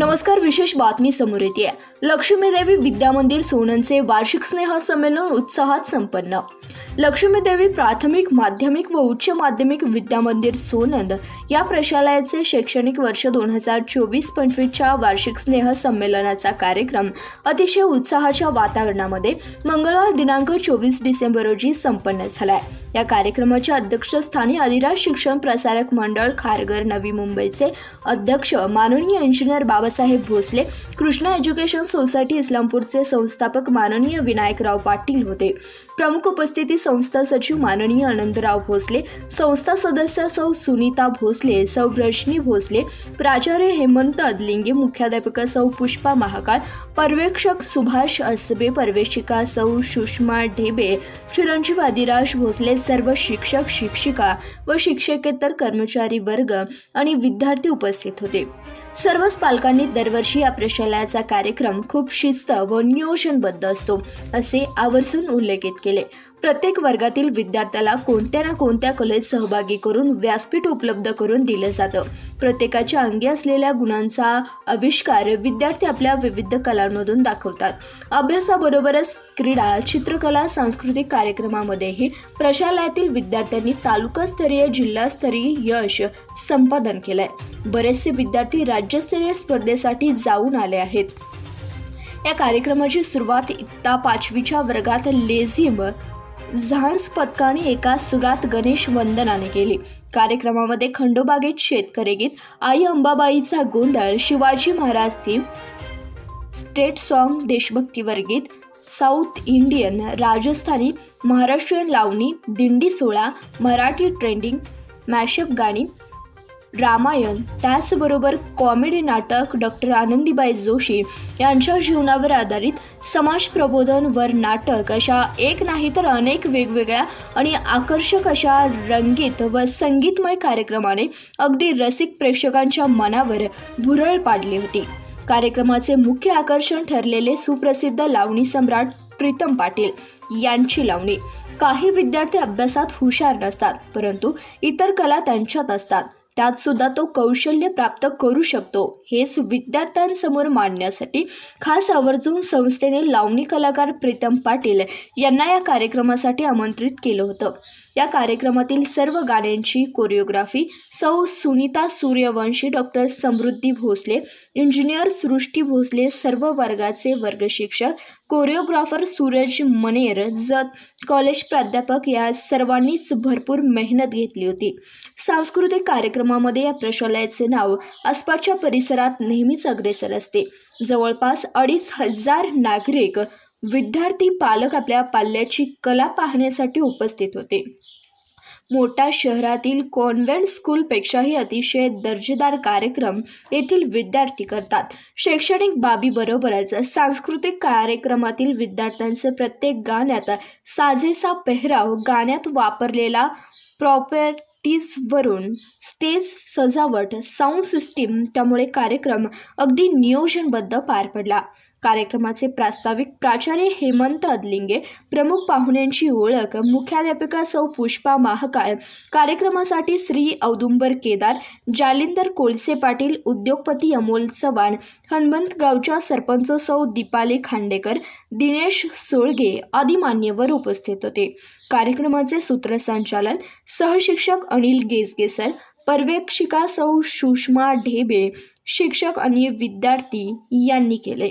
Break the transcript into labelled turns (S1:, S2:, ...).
S1: नमस्कार विशेष बातमी समोर येते. लक्ष्मीदेवी विद्या मंदिर सोननचे वार्षिक स्नेह संमेलन उत्साहात संपन्न. लक्ष्मीदेवी प्राथमिक माध्यमिक व उच्च माध्यमिक विद्या मंदिर सोनंद या प्रशालयाचे शैक्षणिक वर्ष दोन हजार चोवीस पंचवीसच्या वार्षिक स्नेह संमेलनाचा कार्यक्रम अतिशय उत्साहाच्या वातावरणामध्ये मंगळवार दिनांक चोवीस डिसेंबर रोजी संपन्न झाला आहे या कार्यक्रमाच्या अध्यक्षस्थानी अधिराज शिक्षण प्रसारक मंडळ खारघर नवी मुंबईचे अध्यक्ष माननीय engineer Babasaheb Bhosale Krishna education society इस्लामपूरचे संस्थापक माननीय विनायकराव पाटील होते. प्रमुख उपस्थिती संस्था सचिव माननीय आनंदराव भोसले संस्था सदस्य सौ सुनीता भोसले सौ रजनी भोसले प्राचार्य हेमंत अदलिंगे मुख्याध्यापिका सौ पुष्पा महाकाळ पर्यवेक्षक सुभाष असबे पर्यवेक्षिका सौ सुषमा ढेबे चिरंजीव आदिराज भोसले सर्व शिक्षक शिक्षिका व शिक्षकेतर कर्मचारी वर्ग आणि विद्यार्थी उपस्थित होते. सर्वच पालकांनी दरवर्षी या प्रशालयाचा कार्यक्रम खूप शिस्त व नियोजनबद्ध असतो असे आवर्जून उल्लेखित केले. प्रत्येक वर्गातील विद्यार्थ्याला कोणत्या ना कोणत्या कलेत सहभागी करून व्यासपीठ उपलब्ध करून दिलं जातं. प्रत्येकाच्या अंगी असलेल्या गुणांचा आविष्कार विद्यार्थी आपल्या विविध कलांमधून दाखवतात. अभ्यासाबरोबरच क्रीडा चित्रकला सांस्कृतिक कार्यक्रमामध्येही प्रशालयातील विद्यार्थ्यांनी तालुकास्तरीय जिल्हास्तरीय यश संपादन केलंय. बरेचसे विद्यार्थी राज्यस्तरीय स्पर्धेसाठी जाऊन आले आहेत. या कार्यक्रमाची सुरुवात इत्ता पाचवीच्या वर्गात लेझिम झांस पथकाने एका सुरात गणेश वंदनाने केली. कार्यक्रमामध्ये खंडोबागेत शेतकरी गीत आई अंबाबाईचा गोंधळ Shivaji Maharaj theme state song देशभक्तीवर गीत साऊथ इंडियन राजस्थानी महाराष्ट्रीयन लावणी दिंडी सोहळा मराठी ट्रेंडिंग मॅशअप गाणी रामायण त्याचबरोबर कॉमेडी नाटक डॉक्टर आनंदीबाई जोशी यांच्या जीवनावर आधारित समाज प्रबोधन वर नाटक अशा एक नाही तर अनेक वेगवेगळ्या आणि आकर्षक अशा रंगीत व संगीतमय कार्यक्रमाने अगदी रसिक प्रेक्षकांच्या मनावर भुरळ पाडली होती. कार्यक्रमाचे मुख्य आकर्षण ठरलेले सुप्रसिद्ध लावणी सम्राट प्रीतम पाटील यांची लावणी. काही विद्यार्थी अभ्यासात हुशार नसतात परंतु इतर कला त्यांच्यात असतात. त्यात सुद्धा तो कौशल्य प्राप्त करू शकतो. हेच विद्यार्थ्यांसमोर मांडण्यासाठी खास आवर्जून संस्थेने लावणी कलाकार प्रीतम पाटील यांना या कार्यक्रमासाठी आमंत्रित केलं होतं. या कार्यक्रमातील सर्व गाण्यांची कोरिओग्राफी सौ सुनीता सूर्यवंशी डॉक्टर समृद्धी भोसले इंजिनियर सृष्टी भोसले सर्व वर्गाचे वर्ग शिक्षक कोरिओग्राफर सूरज मनेर जत कॉलेज प्राध्यापक या सर्वांनीच भरपूर मेहनत घेतली होती. सांस्कृतिक कार्यक्रमामध्ये या प्रशालयाचे नाव आसपासच्या परिसरात नेहमीच अग्रेसर असते. जवळपास अडीच हजार नागरिक विद्यार्थी पालक आपल्या पाल्याची कला पाहण्यासाठी उपस्थित होते. मोठ्या शहरातील कॉन्व्हेंट स्कूलपेक्षाही अतिशय दर्जेदार कार्यक्रम येथील विद्यार्थी करतात. शैक्षणिक बाबीबरोबरच सांस्कृतिक कार्यक्रमातील विद्यार्थ्यांचे प्रत्येक गाण्यात साजेसा पेहराव गाण्यात वापरलेला प्रॉपर्टीजवरून स्टेज सजावट साऊंड सिस्टीम त्यामुळे कार्यक्रम अगदी नियोजनबद्ध पार पडला. कार्यक्रमाचे प्रास्ताविक प्राचार्य हेमंत अदलिंगे प्रमुख पाहुण्यांची ओळख मुख्याध्यापिका सौ पुष्पा महाकाळ कार्यक्रमासाठी श्री औदुंबर केदार जालिंदर कोळसे पाटील उद्योगपती अमोल चव्हाण हनुमंतगावच्या सरपंच सौ दीपाली खांडेकर दिनेश सोळगे आदी मान्यवर उपस्थित होते. कार्यक्रमाचे सूत्रसंचालन सहशिक्षक अनिल गेसगेसर पर्यवेक्षिका सौ सुषमा ढेबे शिक्षक आणि विद्यार्थी यांनी केले.